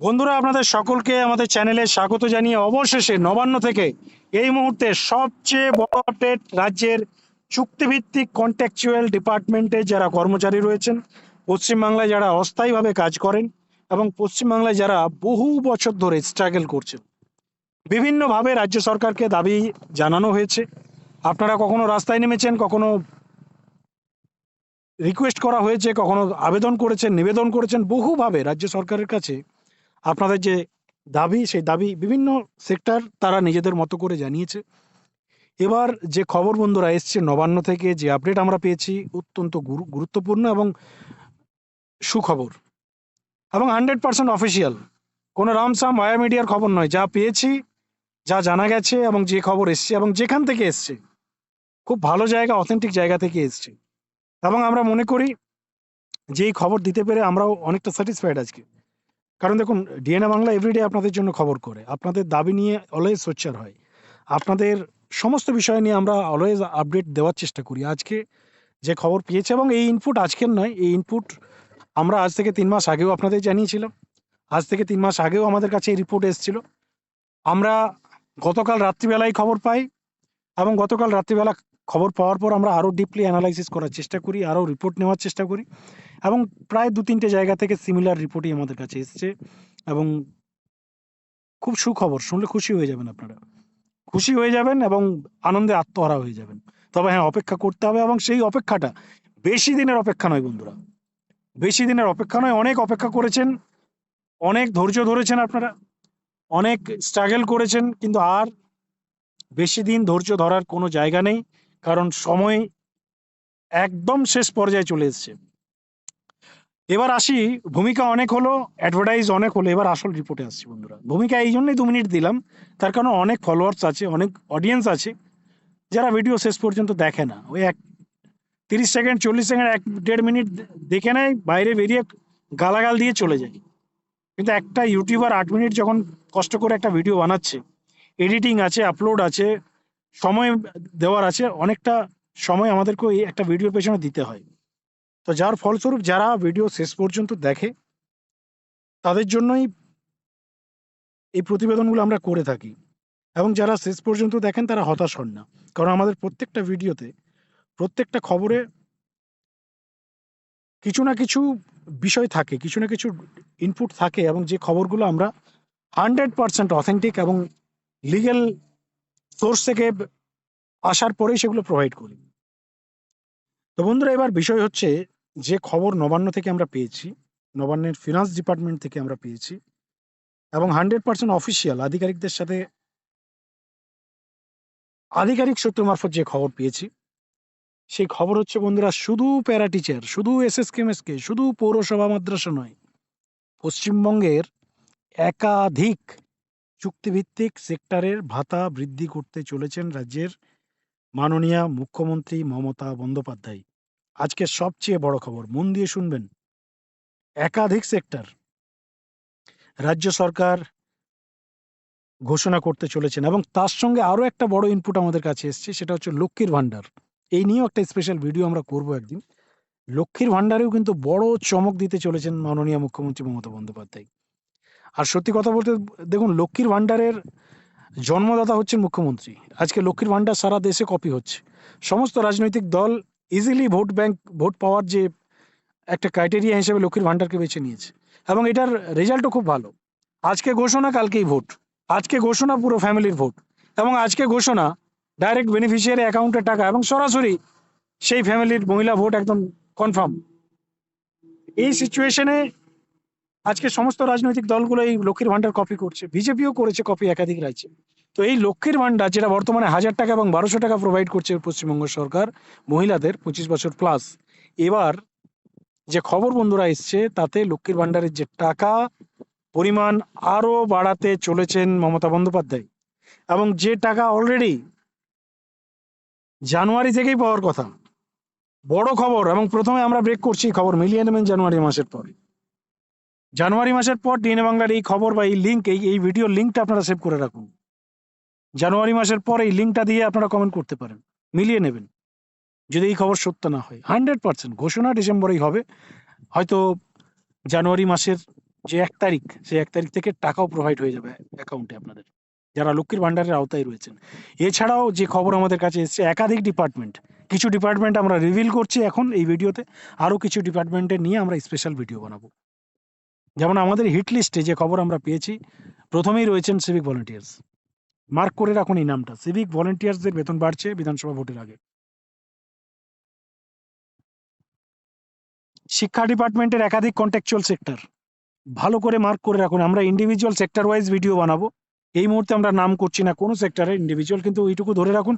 বন্ধুরা, আপনাদের সকলকে আমাদের চ্যানেলে স্বাগত জানিয়ে অবশেষে নবান্ন থেকে এই মুহূর্তে সবচেয়ে বড় আপডেট রাজ্যের চুক্তিভিত্তিক কন্ট্রাকচুয়াল ডিপার্টমেন্টে যারা কর্মচারী রয়েছেন, পশ্চিমবাংলায় যারা অস্থায়ীভাবে কাজ করেন এবং পশ্চিমবাংলায় যারা বহু বছর ধরে স্ট্রাগল করছেন। বিভিন্নভাবে রাজ্য সরকারকে দাবি জানানো হয়েছে। আপনারা কখনো রাস্তায় নেমেছেন, কখনো রিকোয়েস্ট করা হয়েছে, কখনো আবেদন করেছেন, নিবেদন করেছেন, বহুভাবে রাজ্য সরকারের কাছে আপনাদের যে দাবি, সেই দাবি বিভিন্ন সেক্টর তারা নিজেদের মতো করে জানিয়েছে। এবার যে খবর বন্ধুরা এসছে, নবান্ন থেকে যে আপডেট আমরা পেয়েছি, অত্যন্ত গুরু- গুরুত্বপূর্ণ এবং সুখবর। এবং হান্ড্রেড পার্সেন্ট অফিসিয়াল কোনো রামসাম ভায়া মিডিয়ার খবর নয়। যা পেয়েছি, যা জানা গেছে এবং যে খবর এসছে এবং যেখান থেকে এসছে, খুব ভালো জায়গা অথেন্টিক জায়গা থেকে এসছে। এবং আমরা মনে করি যে এই খবর দিতে পেরে আমরাও অনেকটা স্যাটিসফাইড আজকে। কারণ দেখুন, ডিএনএ বাংলা এভরিডে আপনাদের জন্য খবর করে। আপনাদের দাবি নিয়ে অলওয়েজ সোচ্চার হয়। আপনাদের সমস্ত বিষয় নিয়ে আমরা অলওয়েজ আপডেট দেওয়ার চেষ্টা করি। আজকে যে খবর পেয়েছে এবং এই ইনপুট আজকের নয়, এই ইনপুট আমরা আজ থেকে তিন মাস আগেও আপনাদের জানিয়েছিলাম। আজ থেকে তিন মাস আগেও আমাদের কাছে এই রিপোর্ট এসেছিল। আমরা গতকাল রাত্রিবেলায় খবর পাই এবং গতকাল রাত্রিবেলা খবর পাওয়ার পর আমরা আরও ডিপলি অ্যানালাইসিস করার চেষ্টা করি, আরও রিপোর্ট নেওয়ার চেষ্টা করি। এবং প্রায় দু তিনটে জায়গা থেকে সিমিলার রিপোর্টই আমাদের কাছে এসছে এবং খুব সুখবর, শুনলে খুশি হয়ে যাবেন আপনারা। খুশি হয়ে যাবেন এবং আনন্দে আত্মহারা হয়ে যাবেন। তবে হ্যাঁ অপেক্ষা করতে হবে এবং সেই অপেক্ষাটা বেশি দিনের অপেক্ষা নয় বন্ধুরা। বেশি দিনের অপেক্ষা নয়, অনেক অপেক্ষা করেছেন, অনেক ধৈর্য ধরেছেন আপনারা, অনেক স্ট্রাগল করেছেন, কিন্তু আর বেশি দিন ধৈর্য ধরার কোনো জায়গা নেই, কারণ সময় একদম শেষ পর্যায়ে চলে এসছে। এবার আসি, ভূমিকা অনেক হলো অ্যাডভার্টাইজ অনেক হলো, এবার আসল রিপোর্টে আসছি বন্ধুরা। ভূমিকা এই জন্যই দু মিনিট দিলাম, তার কারণ অনেক ফলোয়ার্স আছে, অনেক অডিয়েন্স আছে, যারা ভিডিও শেষ পর্যন্ত দেখে না। ওই এক তিরিশ সেকেন্ড চল্লিশ সেকেন্ড এক দেড় মিনিট দেখে নেয়, বাইরে বেরিয়ে গালাগাল দিয়ে চলে যায়। কিন্তু একটা ইউটিউবার আট মিনিট যখন কষ্ট করে একটা ভিডিও বানাচ্ছে এডিটিং আছে আপলোড আছে, সময় দেওয়ার আছে, অনেকটা সময় আমাদেরকে একটা ভিডিওর পেছনে দিতে হয়। তো যার ফলস্বরূপ যারা ভিডিও শেষ পর্যন্ত দেখে, তাদের জন্যই এই প্রতিবেদনগুলো আমরা করে থাকি। এবং যারা শেষ পর্যন্ত দেখেন, তারা হতাশ হন না। কারণ আমাদের প্রত্যেকটা ভিডিওতে প্রত্যেকটা খবরে কিছু না কিছু বিষয় থাকে, কিছু না কিছু ইনপুট থাকে এবং যে খবরগুলো আমরা হান্ড্রেড পার্সেন্ট অথেন্টিক এবং লিগেল সোর্স থেকে আসার পরেই সেগুলো প্রোভাইড করি। তো বন্ধুরা, এবার বিষয় হচ্ছে যে খবর নবান্ন থেকে আমরা পেয়েছি, নবান্নের ফিনান্স ডিপার্টমেন্ট থেকে আমরা পেয়েছি এবং হান্ড্রেড পার্সেন্ট অফিসিয়াল আধিকারিকদের সাথে আধিকারিক সূত্র মারফত যে খবর পেয়েছি, সেই খবর হচ্ছে বন্ধুরা, শুধু প্যারা টিচার শুধু এস এস কেমএসকে শুধু পৌরসভা মাদ্রাসা নয়, পশ্চিমবঙ্গের একাধিক চুক্তিভিত্তিক সেক্টরের ভাতা বৃদ্ধি করতে চলেছেন রাজ্যের মাননীয় মুখ্যমন্ত্রী মমতা বন্দ্যোপাধ্যায়। আজকে সবচেয়ে বড় খবর, মন দিয়ে শুনবেন। একাধিক সেক্টর রাজ্য সরকার ঘোষণা করতে চলেছেন এবং তার সঙ্গে আরও একটা বড় ইনপুট আমাদের কাছে এসছে, সেটা হচ্ছে লক্ষ্মীর ভাণ্ডার। এই নিয়েও একটা স্পেশাল ভিডিও আমরা করব একদিন। লক্ষ্মীর ভাণ্ডারেও কিন্তু বড় চমক দিতে চলেছেন মাননীয় মুখ্যমন্ত্রী মমতা বন্দ্যোপাধ্যায়। আর সত্যি কথা বলতে, দেখুন, লক্ষ্মীর ভাণ্ডারের জন্মদাতা হচ্ছেন মুখ্যমন্ত্রী। আজকে লক্ষ্মীর ভাণ্ডার সারা দেশে কপি হচ্ছে। সমস্ত রাজনৈতিক দল ইজিলি ভোট ব্যাংক ভোট পাওয়ার যে একটা ক্রাইটেরিয়া হিসেবে লক্ষ্মীর ভাণ্ডারকে বেছে নিয়েছে। এবং এটার রেজাল্টও খুব ভালো। আজকে ঘোষণা, কালকেই ভোট আজকে ঘোষণা পুরো ফ্যামিলির ভোট এবং আজকে ঘোষণা ডাইরেক্ট বেনিফিশিয়ারি অ্যাকাউন্টের টাকা এবং সরাসরি সেই ফ্যামিলির মহিলা ভোট একদম কনফার্ম এই সিচুয়েশনে আজকে সমস্ত রাজনৈতিক দলগুলো এই লক্ষ্মীর ভাণ্ডার কপি করছে। বিজেপিও করেছে কপি একাধিক রাজ্যে। তো এই লক্ষ্মীর ভাণ্ডার, যেটা বর্তমানে হাজার টাকা এবং বারোশো টাকা প্রোভাইড করছে পশ্চিমবঙ্গ সরকার, মহিলাদের পঁচিশ বছর প্লাস এবার যে খবর বন্ধুরা এসছে, তাতে লক্ষ্মীর ভাণ্ডারের যে টাকা পরিমাণ আরও বাড়াতে চলেছেন মমতা বন্দ্যোপাধ্যায়। এবং যে টাকা অলরেডি জানুয়ারি থেকেই পাওয়ার কথা, বড় খবর এবং প্রথমে আমরা ব্রেক করছি খবর মিলিয়ে নেবেন জানুয়ারি মাসের পর। জানুয়ারি মাসের পর ডিএনএ বাংলার এই খবর বা এই লিঙ্ক এই এই ভিডিওর লিঙ্কটা আপনারা সেভ করে রাখুন। জানুয়ারি মাসের পর এই লিঙ্কটা দিয়ে আপনারা কমেন্ট করতে পারেন, মিলিয়ে নেবেন। যদি এই খবর সত্য না হয় হান্ড্রেড পার্সেন্ট ঘোষণা ডিসেম্বরেই হবে। হয়তো জানুয়ারি মাসের যে এক তারিখ, সেই এক তারিখ থেকে টাকাও প্রোভাইড হয়ে যাবে অ্যাকাউন্টে আপনাদের। যারা লক্ষ্মীর ভাণ্ডারের আওতায় রয়েছেন। এছাড়াও যে খবর আমাদের কাছে এসছে, একাধিক ডিপার্টমেন্ট কিছু ডিপার্টমেন্ট আমরা রিভিল করছি এখন এই ভিডিওতে আরও কিছু ডিপার্টমেন্টে নিয়ে আমরা স্পেশাল ভিডিও বানাবো। যেমন আমাদের হিট লিস্টে যে খবর আমরা পেয়েছি, প্রথমেই রয়েছেন সিভিক ভলেন্টিয়ার্স মার্ক করে রাখুন এই নামটা। সিভিক ভলেন্টিয়ার্সদের বেতন বাড়ছে বিধানসভা ভোটের আগে। শিক্ষা ডিপার্টমেন্টের একাধিক কন্ট্যাকচুয়াল সেক্টর ভালো করে মার্ক করে রাখুন। আমরা ইন্ডিভিজুয়াল সেক্টর ওয়াইজ ভিডিও বানাবো। এই মুহূর্তে আমরা নাম করছি না কোনো সেক্টরে ইন্ডিভিজুয়াল কিন্তু ওইটুকু ধরে রাখুন।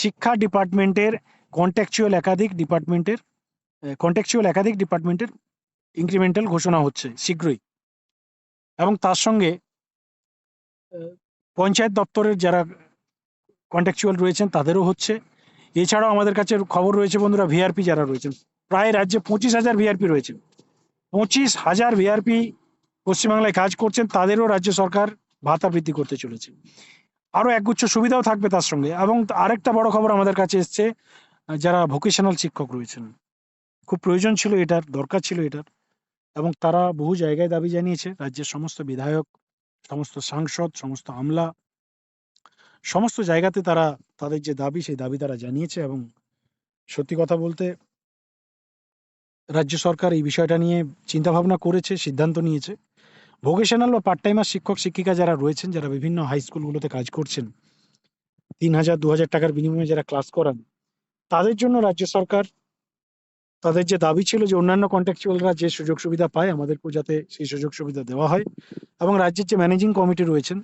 শিক্ষা ডিপার্টমেন্টের কন্ট্যাকচুয়াল একাধিক ডিপার্টমেন্টের কন্ট্যাকচুয়াল একাধিক ডিপার্টমেন্টের ইনক্রিমেন্টাল ঘোষণা হচ্ছে শীঘ্রই। এবং তার সঙ্গে পঞ্চায়েত দপ্তরের যারা কন্ট্যাকচুয়াল রয়েছেন তাদেরও হচ্ছে। এছাড়াও আমাদের কাছে খবর রয়েছে বন্ধুরা ভিআরপি যারা রয়েছেন, প্রায় রাজ্যে পঁচিশ হাজার ভিআরপি রয়েছে। পঁচিশ হাজার ভিআরপি পশ্চিমবাংলায় কাজ করছেন, তাদেরও রাজ্য সরকার ভাতা বৃদ্ধি করতে চলেছে। আরও একগুচ্ছ সুবিধাও থাকবে তার সঙ্গে। এবং আরেকটা বড় খবর আমাদের কাছে এসছে, যারা ভোকেশনাল শিক্ষক রয়েছেন। খুব প্রয়োজন ছিল এটার, দরকার ছিল এটার। এবং তারা বহু জায়গায় দাবি জানিয়েছে, রাজ্যের সমস্ত বিধায়ক, সমস্ত সাংসদ, সমস্ত আমলা, সমস্ত জায়গাতে তারা তাদের যে দাবি, সেই দাবি তারা জানিয়েছে এবং সত্যি কথা বলতে রাজ্য সরকার এই বিষয়টা নিয়ে চিন্তাভাবনা করেছে, সিদ্ধান্ত নিয়েছে। ভোকেশনাল বা পার্ট টাইমার শিক্ষক, শিক্ষিকা যারা রয়েছেন, যারা বিভিন্ন হাই স্কুলগুলোতে কাজ করছেন, তিন হাজার, দু হাজার টাকার বিনিময়ে যারা ক্লাস করান, তাদের জন্য রাজ্য সরকার তাদের যে দাবি ছিল যে অন্যান্য কন্ট্রাকচুয়ালরা যে সুযোগ সুবিধা পায় আমাদেরকেও যাতে সেই সুযোগ সুবিধা দেওয়া হয় এবং রাজ্যের যে ম্যানেজিং কমিটি রয়েছেন,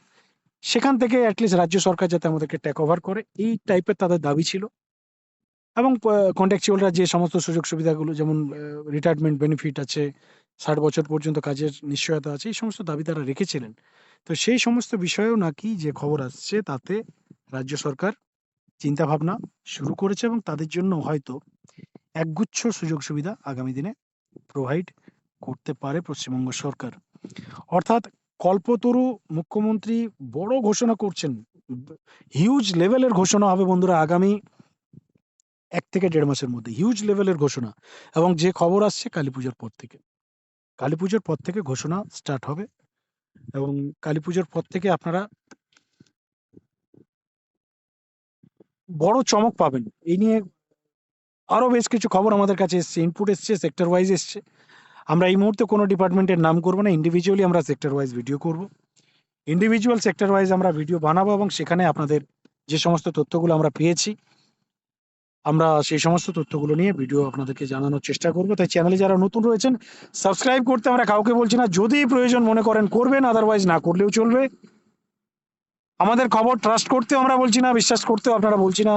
সেখান থেকে অ্যাটলিস্ট রাজ্য সরকার যাতে আমাদেরকে টেক ওভার করে, এই টাইপের তাদের দাবি ছিল। এবং কন্ট্রাকচুয়ালরা যে সমস্ত সুযোগ সুবিধাগুলো যেমন রিটায়ারমেন্ট বেনিফিট আছে, ষাট বছর পর্যন্ত কাজের নিশ্চয়তা আছে, এই সমস্ত দাবি তারা রেখেছিলেন। তো সেই সমস্ত বিষয়েও নাকি যে খবর আসছে তাতে রাজ্য সরকার চিন্তা ভাবনা শুরু করেছে এবং তাদের জন্য হয়তো একগুচ্ছ সুযোগ সুবিধা আগামী দিনে প্রোভাইড করতে পারে পশ্চিমবঙ্গ সরকার। অর্থাৎ কল্পতরু মুখ্যমন্ত্রী বড় ঘোষণা করছেন। হিউজ লেভেলের ঘোষণা হবে বন্ধুরা আগামী এক থেকে দেড় মাসের মধ্যে। হিউজ লেভেলের ঘোষণা এবং যে খবর আসছে কালী পুজোর পর থেকে। কালী পুজোর পর থেকে ঘোষণা স্টার্ট হবে এবং কালী পুজোর পর থেকে আপনারা বড় চমক পাবেন। এই নিয়ে আরও বেশ কিছু খবর আমাদের কাছে এসছে ইনপুট এসছে সেক্টর ওয়াইজ এসছে। আমরা এই মুহূর্তে কোনো ডিপার্টমেন্টের নাম করব না ইন্ডিভিজুয়ালি আমরা সেক্টর ওয়াইজ ভিডিও করব। ইন্ডিভিজুয়াল সেক্টর ওয়াইজ আমরা ভিডিও বানাবো এবং সেখানে আপনাদের যে সমস্ত তথ্যগুলো আমরা পেয়েছি, আমরা সেই সমস্ত তথ্যগুলো নিয়ে ভিডিও আপনাদেরকে জানানোর চেষ্টা করব। তাই চ্যানেলে যারা নতুন রয়েছেন সাবস্ক্রাইব করতে আমরা কাউকে বলছি না, যদি প্রয়োজন মনে করেন করবেন আদারওয়াইজ না করলেও চলবে। আমাদের খবর ট্রাস্ট করতেও আমরা বলছি না, বিশ্বাস করতেও আপনারা বলছি না।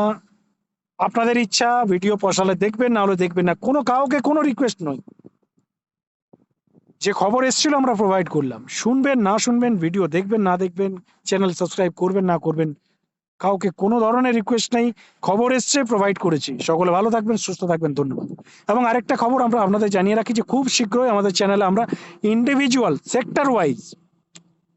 আপনাদের ইচ্ছা, ভিডিও পশালে দেখবেন না হলে দেখবেন না। কোনো কাউকে কোনো রিকোয়েস্ট নয়। যে খবর এসেছিল আমরা প্রোভাইড করলাম। শুনবেন, না শুনবেন, ভিডিও দেখবেন, না দেখবেন চ্যানেল সাবস্ক্রাইব করবেন, না করবেন, কাউকে কোনো ধরনের রিকোয়েস্ট নেই। খবর এসছে প্রোভাইড করেছি। সকলে ভালো থাকবেন, সুস্থ থাকবেন, ধন্যবাদ। এবং আরেকটা খবর আমরা আপনাদের জানিয়ে রাখি যে, খুব শীঘ্রই আমাদের চ্যানেলে আমরা ইন্ডিভিজুয়াল সেক্টর ওয়াইজ